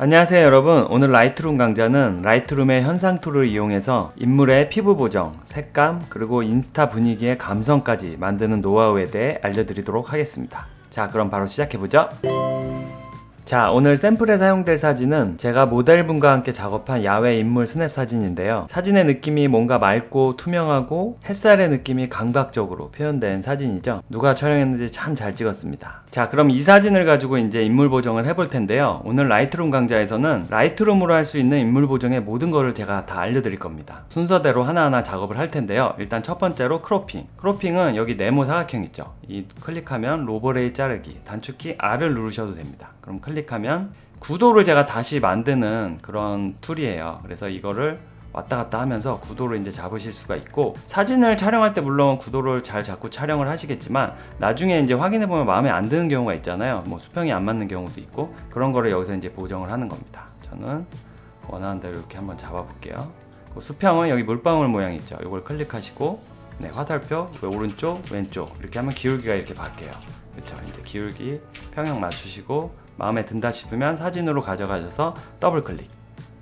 안녕하세요 여러분. 오늘 라이트룸 강좌는 라이트룸의 현상 툴을 이용해서 인물의 피부 보정, 색감 그리고 인스타 분위기의 감성까지 만드는 노하우에 대해 알려드리도록 하겠습니다. 자 그럼 바로 시작해보죠 자, 오늘 샘플에 사용될 사진은 제가 모델분과 함께 작업한 야외 인물 스냅 사진인데요. 사진의 느낌이 뭔가 맑고 투명하고 햇살의 느낌이 감각적으로 표현된 사진이죠. 누가 촬영했는지 참 잘 찍었습니다. 자, 그럼 이 사진을 가지고 이제 인물 보정을 해볼 텐데요. 오늘 라이트룸 강좌에서는 라이트룸으로 할 수 있는 인물 보정의 모든 거를 제가 다 알려드릴 겁니다. 순서대로 하나하나 작업을 할 텐데요. 일단 첫 번째로 크로핑. 크로핑은 여기 네모 사각형 있죠. 이 클릭하면 로버레이 자르기, 단축키 R을 누르셔도 됩니다. 그럼 클릭 하면 구도를 제가 다시 만드는 그런 툴이에요. 그래서 이거를 왔다 갔다 하면서 구도를 이제 잡으실 수가 있고 사진을 촬영할 때 물론 구도를 잘 잡고 촬영을 하시겠지만 나중에 이제 확인해 보면 마음에 안 드는 경우가 있잖아요. 뭐 수평이 안 맞는 경우도 있고 그런 거를 여기서 이제 보정을 하는 겁니다. 저는 원하는 대로 이렇게 한번 잡아 볼게요. 그 수평은 여기 물방울 모양 있죠. 이걸 클릭하시고 네, 화살표 오른쪽 왼쪽 이렇게 하면 기울기가 이렇게 바뀌어요. 그렇죠. 이제 기울기 평형 맞추시고 마음에 든다 싶으면 사진으로 가져가셔서 더블 클릭.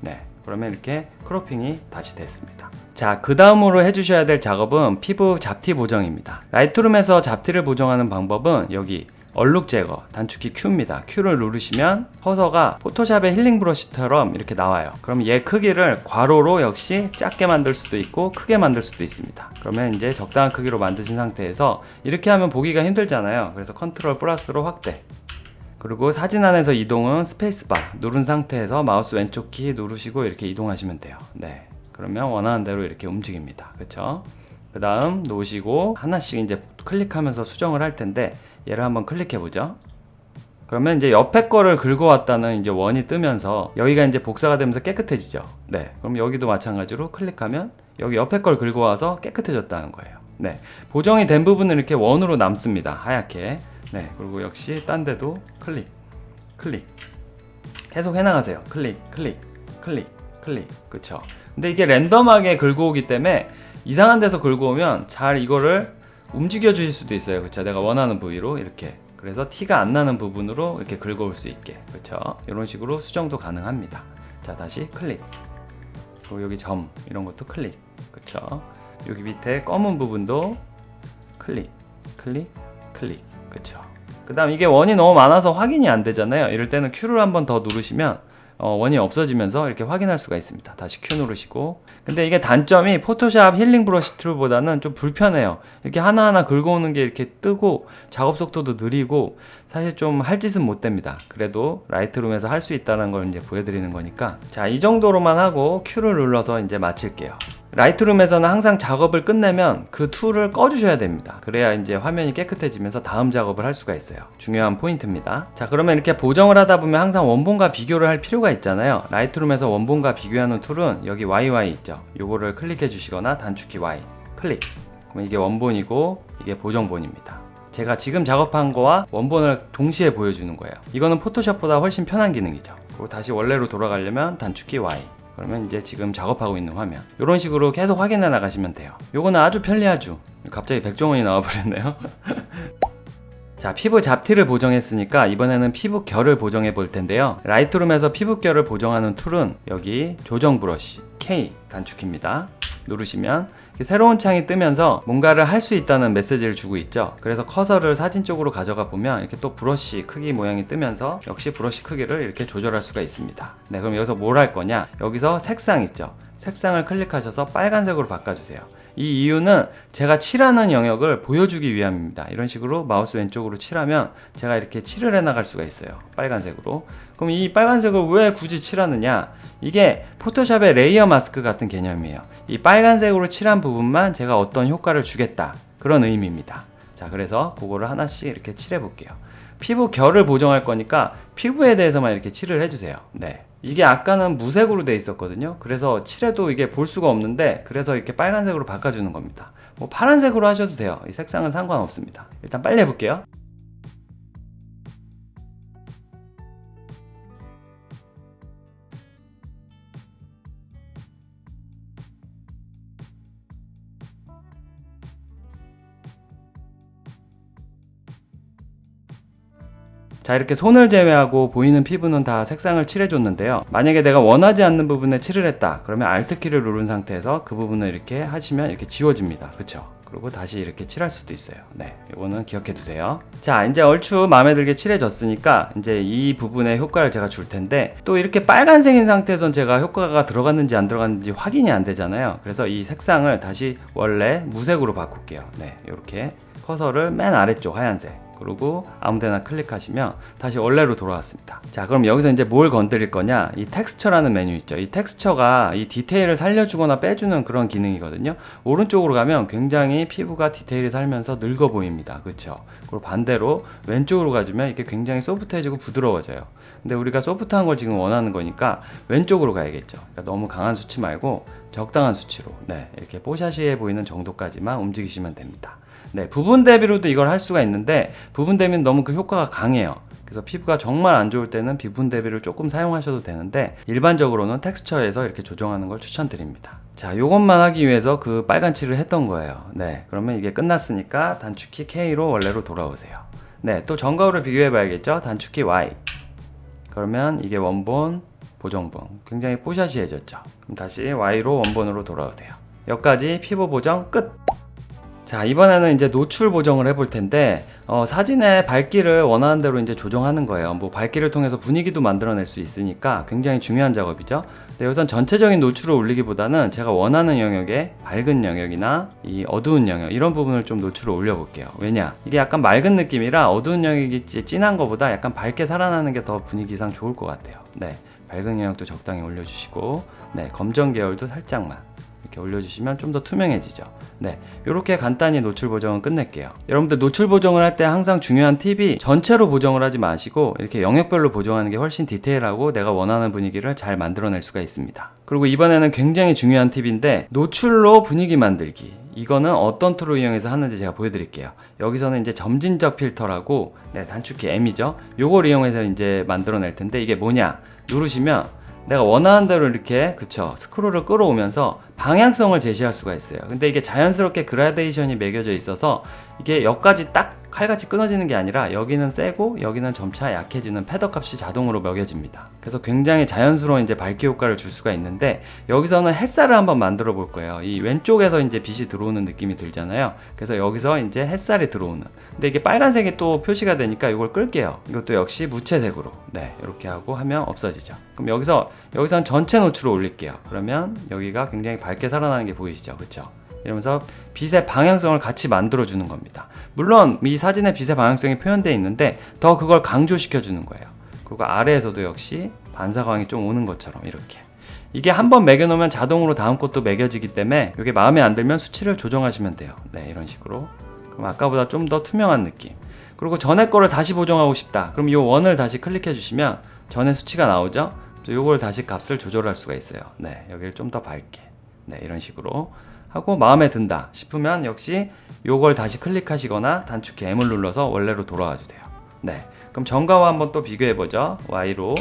네. 그러면 이렇게 크로핑이 다시 됐습니다. 자, 그 다음으로 해주셔야 될 작업은 피부 잡티 보정입니다. 라이트룸에서 잡티를 보정하는 방법은 여기 얼룩 제거, 단축키 Q입니다. Q를 누르시면 커서가 포토샵의 힐링 브러쉬처럼 이렇게 나와요. 그럼 얘 크기를 괄호로 역시 작게 만들 수도 있고 크게 만들 수도 있습니다. 그러면 이제 적당한 크기로 만드신 상태에서 이렇게 하면 보기가 힘들잖아요. 그래서 컨트롤 플러스로 확대. 그리고 사진 안에서 이동은 스페이스바 누른 상태에서 마우스 왼쪽 키 누르시고 이렇게 이동하시면 돼요. 네. 그러면 원하는 대로 이렇게 움직입니다. 그렇죠? 그 다음 놓으시고 하나씩 이제 클릭하면서 수정을 할 텐데 얘를 한번 클릭해 보죠. 그러면 이제 옆에 거를 긁어왔다는 이제 원이 뜨면서 여기가 이제 복사가 되면서 깨끗해지죠. 네. 그럼 여기도 마찬가지로 클릭하면 여기 옆에 걸 긁어와서 깨끗해졌다는 거예요. 네. 보정이 된 부분은 이렇게 원으로 남습니다. 하얗게. 네. 그리고 역시 딴 데도 클릭, 클릭. 계속 해나가세요. 클릭, 클릭, 클릭, 클릭. 그쵸. 근데 이게 랜덤하게 긁어오기 때문에 이상한 데서 긁어오면 잘 이거를 움직여 주실 수도 있어요. 그쵸. 내가 원하는 부위로 이렇게. 그래서 티가 안 나는 부분으로 이렇게 긁어올 수 있게. 그쵸. 이런 식으로 수정도 가능합니다. 자, 다시 클릭. 그리고 여기 점, 이런 것도 클릭. 그쵸. 여기 밑에 검은 부분도 클릭, 클릭, 클릭. 그쵸. 그 다음 이게 원이 너무 많아서 확인이 안 되잖아요. 이럴 때는 Q를 한번 더 누르시면 어, 원이 없어지면서 이렇게 확인할 수가 있습니다. 다시 Q 누르시고. 근데 이게 단점이 포토샵 힐링 브러쉬 툴보다는 좀 불편해요. 이렇게 하나하나 긁어오는 게 이렇게 뜨고 작업 속도도 느리고 사실 좀 할 짓은 못 됩니다. 그래도 라이트룸에서 할 수 있다는 걸 이제 보여드리는 거니까. 자, 이 정도로만 하고 Q를 눌러서 이제 마칠게요. 라이트룸에서는 항상 작업을 끝내면 그 툴을 꺼주셔야 됩니다. 그래야 이제 화면이 깨끗해지면서 다음 작업을 할 수가 있어요. 중요한 포인트입니다. 자, 그러면 이렇게 보정을 하다 보면 항상 원본과 비교를 할 필요가 있잖아요. 라이트룸에서 원본과 비교하는 툴은 여기 YY 있죠. 요거를 클릭해 주시거나 단축키 Y 클릭. 그럼 이게 원본이고 이게 보정본입니다. 제가 지금 작업한 거와 원본을 동시에 보여주는 거예요. 이거는 포토샵보다 훨씬 편한 기능이죠. 그리고 다시 원래로 돌아가려면 단축키 Y. 그러면 이제 지금 작업하고 있는 화면. 이런 식으로 계속 확인해 나가시면 돼요. 요거는 아주 편리하죠 갑자기 백종원이 나와버렸네요. 자 피부 잡티를 보정했으니까 이번에는 피부 결을 보정해 볼 텐데요. 라이트룸에서 피부 결을 보정하는 툴은 여기 조정 브러쉬 K 단축키입니다. 누르시면 새로운 창이 뜨면서 뭔가를 할 수 있다는 메시지를 주고 있죠. 그래서 커서를 사진 쪽으로 가져가 보면 이렇게 또 브러쉬 크기 모양이 뜨면서 역시 브러쉬 크기를 이렇게 조절할 수가 있습니다. 네, 그럼 여기서 뭘 할 거냐? 여기서 색상 있죠. 색상을 클릭하셔서 빨간색으로 바꿔주세요. 이 이유는 제가 칠하는 영역을 보여주기 위함입니다. 이런 식으로 마우스 왼쪽으로 칠하면 제가 이렇게 칠을 해 나갈 수가 있어요. 빨간색으로. 그럼 이 빨간색을 왜 굳이 칠하느냐? 이게 포토샵의 레이어 마스크 같은 개념이에요. 이 빨간색으로 칠한 부분만 제가 어떤 효과를 주겠다. 그런 의미입니다. 자, 그래서 그거를 하나씩 이렇게 칠해 볼게요. 피부 결을 보정할 거니까 피부에 대해서만 이렇게 칠을 해주세요. 네. 이게 아까는 무색으로 돼 있었거든요. 그래서 칠해도 이게 볼 수가 없는데 그래서 이렇게 빨간색으로 바꿔주는 겁니다. 뭐 파란색으로 하셔도 돼요. 이 색상은 상관없습니다. 일단 빨리 해볼게요. 자 이렇게 손을 제외하고 보이는 피부는 다 색상을 칠해줬는데요 만약에 내가 원하지 않는 부분에 칠을 했다 그러면 Alt키를 누른 상태에서 그 부분을 이렇게 하시면 이렇게 지워집니다 그쵸 그리고 다시 이렇게 칠할 수도 있어요. 네, 이거는 기억해 두세요. 자, 이제 얼추 마음에 들게 칠해졌으니까 이제 이 부분에 효과를 제가 줄 텐데 또 이렇게 빨간색인 상태에선 제가 효과가 들어갔는지 안 들어갔는지 확인이 안 되잖아요. 그래서 이 색상을 다시 원래 무색으로 바꿀게요. 네, 이렇게 커서를 맨 아래쪽 하얀색. 그리고 아무데나 클릭하시면 다시 원래로 돌아왔습니다. 자, 그럼 여기서 이제 뭘 건드릴 거냐? 이 텍스처라는 메뉴 있죠. 이 텍스처가 이 디테일을 살려주거나 빼주는 그런 기능이거든요. 오른쪽으로 가면 굉장히 피부가 디테일이 살면서 늙어 보입니다. 그렇죠? 그리고 반대로 왼쪽으로 가주면 이게 굉장히 소프트해지고 부드러워져요. 근데 우리가 소프트한 걸 지금 원하는 거니까 왼쪽으로 가야겠죠. 그러니까 너무 강한 수치 말고 적당한 수치로 네, 이렇게 뽀샤시해 보이는 정도까지만 움직이시면 됩니다. 네, 부분 대비로도 이걸 할 수가 있는데 부분 대비는 너무 그 효과가 강해요. 그래서 피부가 정말 안 좋을 때는 비분 대비를 조금 사용하셔도 되는데 일반적으로는 텍스처에서 이렇게 조정하는 걸 추천드립니다. 자, 요것만 하기 위해서 그 빨간 칠을 했던 거예요. 네, 그러면 이게 끝났으니까 단축키 K로 원래로 돌아오세요. 네, 또 전거울을 비교해 봐야겠죠? 단축키 Y. 그러면 이게 원본, 보정본. 굉장히 뽀샤시해졌죠? 그럼 다시 Y로 원본으로 돌아오세요. 여기까지 피부 보정 끝! 자 이번에는 이제 노출 보정을 해볼 텐데 어, 사진의 밝기를 원하는 대로 이제 조정하는 거예요. 뭐 밝기를 통해서 분위기도 만들어낼 수 있으니까 굉장히 중요한 작업이죠. 근데 우선 전체적인 노출을 올리기보다는 제가 원하는 영역에 밝은 영역이나 이 어두운 영역 이런 부분을 좀 노출을 올려볼게요. 왜냐 이게 약간 맑은 느낌이라 어두운 영역이 진한 것보다 약간 밝게 살아나는 게 더 분위기상 좋을 것 같아요. 네 밝은 영역도 적당히 올려주시고 네 검정 계열도 살짝만 이렇게 올려주시면 좀 더 투명해지죠. 네, 이렇게 간단히 노출 보정은 끝낼게요. 여러분들 노출 보정을 할 때 항상 중요한 팁이 전체로 보정을 하지 마시고 이렇게 영역별로 보정하는 게 훨씬 디테일하고 내가 원하는 분위기를 잘 만들어낼 수가 있습니다. 그리고 이번에는 굉장히 중요한 팁인데 노출로 분위기 만들기. 이거는 어떤 툴을 이용해서 하는지 제가 보여드릴게요. 여기서는 이제 점진적 필터라고 네, 단축키 M이죠. 요걸 이용해서 이제 만들어낼 텐데 이게 뭐냐? 누르시면 내가 원하는 대로 이렇게 그쵸 스크롤을 끌어오면서 방향성을 제시할 수가 있어요. 근데 이게 자연스럽게 그라데이션이 매겨져 있어서 이게 여기까지 딱 칼같이 끊어지는 게 아니라 여기는 세고 여기는 점차 약해지는 패더 값이 자동으로 매겨집니다. 그래서 굉장히 자연스러운 이제 밝기 효과를 줄 수가 있는데 여기서는 햇살을 한번 만들어 볼 거예요. 이 왼쪽에서 이제 빛이 들어오는 느낌이 들잖아요. 그래서 여기서 이제 햇살이 들어오는. 근데 이게 빨간색이 또 표시가 되니까 이걸 끌게요. 이것도 역시 무채색으로. 네 이렇게 하고 하면 없어지죠. 그럼 여기서 여기선 전체 노출을 올릴게요. 그러면 여기가 굉장히 밝게 살아나는 게 보이시죠 그쵸 이러면서 빛의 방향성을 같이 만들어 주는 겁니다. 물론 이 사진의 빛의 방향성이 표현되어 있는데 더 그걸 강조시켜 주는 거예요. 그리고 아래에서도 역시 반사광이 좀 오는 것처럼 이렇게. 이게 한 번 매겨놓으면 자동으로 다음 것도 매겨지기 때문에 이게 마음에 안 들면 수치를 조정하시면 돼요. 네, 이런 식으로. 그럼 아까보다 좀 더 투명한 느낌. 그리고 전에 거를 다시 보정하고 싶다. 그럼 이 원을 다시 클릭해 주시면 전에 수치가 나오죠? 이걸 다시 값을 조절할 수가 있어요. 네, 여기를 좀 더 밝게. 네, 이런 식으로. 하고 마음에 든다 싶으면 역시 요걸 다시 클릭하시거나 단축키 M을 눌러서 원래로 돌아와 주세요. 네. 그럼 전과와 한번 또 비교해 보죠. Y로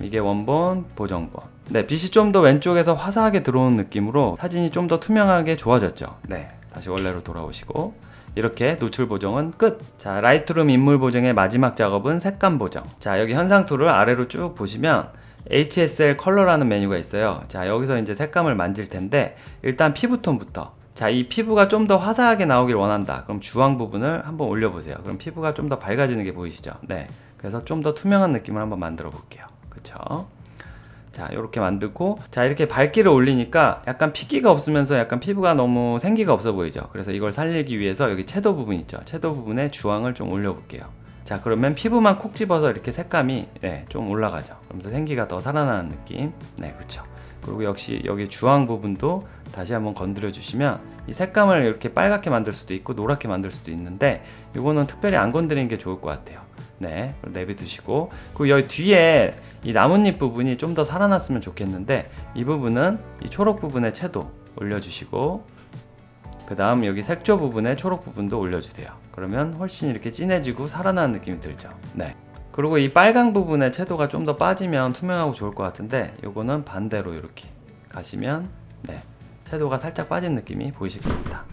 이게 원본, 보정본. 네, 빛이 좀 더 왼쪽에서 화사하게 들어오는 느낌으로 사진이 좀 더 투명하게 좋아졌죠. 네. 다시 원래로 돌아오시고 이렇게 노출 보정은 끝. 자, 라이트룸 인물 보정의 마지막 작업은 색감 보정. 자, 여기 현상 툴을 아래로 쭉 보시면 HSL 컬러라는 메뉴가 있어요. 자, 여기서 이제 색감을 만질 텐데 일단 피부톤부터 자, 이 피부가 좀 더 화사하게 나오길 원한다. 그럼 주황 부분을 한번 올려 보세요. 그럼 피부가 좀 더 밝아지는 게 보이시죠? 네. 그래서 좀 더 투명한 느낌을 한번 만들어 볼게요. 그쵸? 자, 이렇게 만들고, 자, 이렇게 밝기를 올리니까 약간 핏기가 없으면서 약간 피부가 너무 생기가 없어 보이죠? 그래서 이걸 살리기 위해서 여기 채도 부분 있죠? 채도 부분에 주황을 좀 올려 볼게요. 자 그러면 피부만 콕 집어서 이렇게 색감이 네, 좀 올라가죠. 그러면서 생기가 더 살아나는 느낌. 네 그쵸. 그리고 역시 여기 주황 부분도 다시 한번 건드려 주시면 이 색감을 이렇게 빨갛게 만들 수도 있고 노랗게 만들 수도 있는데 이거는 특별히 안 건드리는 게 좋을 것 같아요. 네 내비두시고. 그리고 여기 뒤에 이 나뭇잎 부분이 좀 더 살아났으면 좋겠는데 이 부분은 이 초록 부분의 채도 올려주시고 그 다음 여기 색조 부분에 초록 부분도 올려주세요. 그러면 훨씬 이렇게 진해지고 살아나는 느낌이 들죠. 네. 그리고 이 빨강 부분의 채도가 좀 더 빠지면 투명하고 좋을 것 같은데 요거는 반대로 이렇게 가시면 네 채도가 살짝 빠진 느낌이 보이실 겁니다.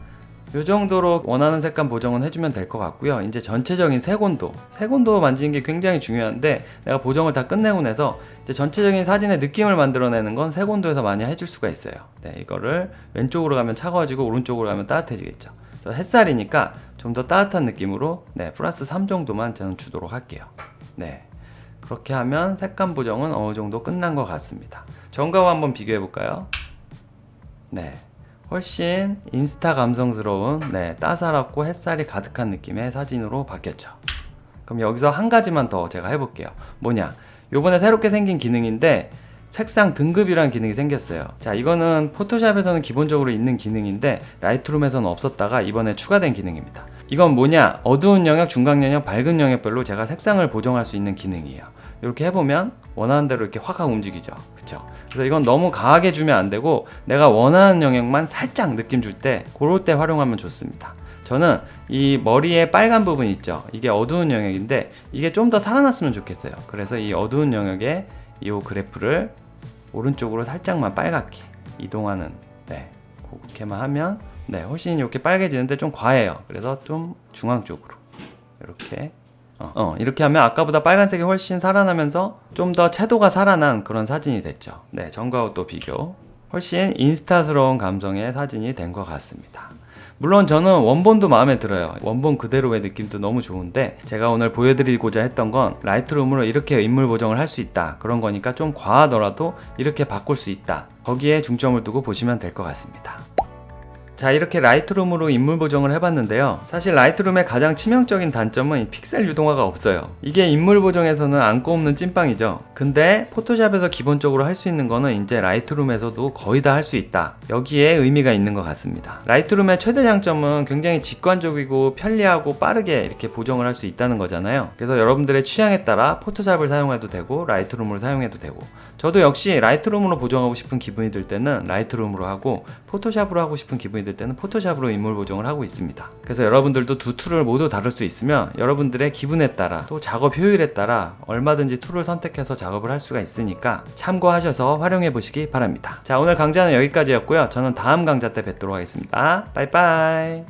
이 정도로 원하는 색감 보정은 해주면 될 것 같고요. 이제 전체적인 색온도, 색온도 만지는 게 굉장히 중요한데 내가 보정을 다 끝내고 나서 이제 전체적인 사진의 느낌을 만들어내는 건 색온도에서 많이 해줄 수가 있어요. 네, 이거를 왼쪽으로 가면 차가워지고 오른쪽으로 가면 따뜻해지겠죠. 그래서 햇살이니까 좀 더 따뜻한 느낌으로 네, 플러스 3 정도만 저는 주도록 할게요. 네. 그렇게 하면 색감 보정은 어느 정도 끝난 것 같습니다. 전과와 한번 비교해 볼까요? 네. 훨씬 인스타 감성스러운 네, 따사롭고 햇살이 가득한 느낌의 사진으로 바뀌었죠. 그럼 여기서 한 가지만 더 제가 해볼게요. 뭐냐? 요번에 새롭게 생긴 기능인데 색상 등급이라는 기능이 생겼어요. 자, 이거는 포토샵에서는 기본적으로 있는 기능인데 라이트룸에서는 없었다가 이번에 추가된 기능입니다. 이건 뭐냐? 어두운 영역, 중간 영역, 밝은 영역별로 제가 색상을 보정할 수 있는 기능이에요. 이렇게 해보면 원하는 대로 이렇게 확확 움직이죠. 그쵸? 그래서 이건 너무 강하게 주면 안 되고 내가 원하는 영역만 살짝 느낌 줄 때 그럴 때 활용하면 좋습니다. 저는 이 머리에 빨간 부분 있죠. 이게 어두운 영역인데 이게 좀 더 살아났으면 좋겠어요. 그래서 이 어두운 영역에 이 그래프를 오른쪽으로 살짝만 빨갛게 이동하는 네 그렇게만 하면 네 훨씬 이렇게 빨개지는데 좀 과해요. 그래서 좀 중앙 쪽으로 이렇게 어, 어, 이렇게 하면 아까보다 빨간색이 훨씬 살아나면서 좀 더 채도가 살아난 그런 사진이 됐죠. 네, 전과 후 또 비교. 훨씬 인스타스러운 감성의 사진이 된 것 같습니다. 물론 저는 원본도 마음에 들어요. 원본 그대로의 느낌도 너무 좋은데 제가 오늘 보여드리고자 했던 건 라이트룸으로 이렇게 인물 보정을 할 수 있다. 그런 거니까 좀 과하더라도 이렇게 바꿀 수 있다. 거기에 중점을 두고 보시면 될 것 같습니다. 자 이렇게 라이트룸으로 인물 보정을 해봤는데요. 사실 라이트룸의 가장 치명적인 단점은 이 픽셀 유동화가 없어요. 이게 인물 보정에서는 안 꼽는 찐빵이죠. 근데 포토샵에서 기본적으로 할 수 있는 거는 이제 라이트룸에서도 거의 다 할 수 있다. 여기에 의미가 있는 것 같습니다. 라이트룸의 최대 장점은 굉장히 직관적이고 편리하고 빠르게 이렇게 보정을 할 수 있다는 거잖아요. 그래서 여러분들의 취향에 따라 포토샵을 사용해도 되고 라이트룸을 사용해도 되고. 저도 역시 라이트룸으로 보정하고 싶은 기분이 들 때는 라이트룸으로 하고 포토샵으로 하고 싶은 기분이 들 때는 포토샵으로 인물 보정을 하고 있습니다. 그래서 여러분들도 두 툴을 모두 다룰 수 있으면 여러분들의 기분에 따라 또 작업 효율에 따라 얼마든지 툴을 선택해서 작업을 할 수가 있으니까 참고하셔서 활용해 보시기 바랍니다. 자, 오늘 강좌는 여기까지였고요. 저는 다음 강좌 때 뵙도록 하겠습니다. 빠이빠이.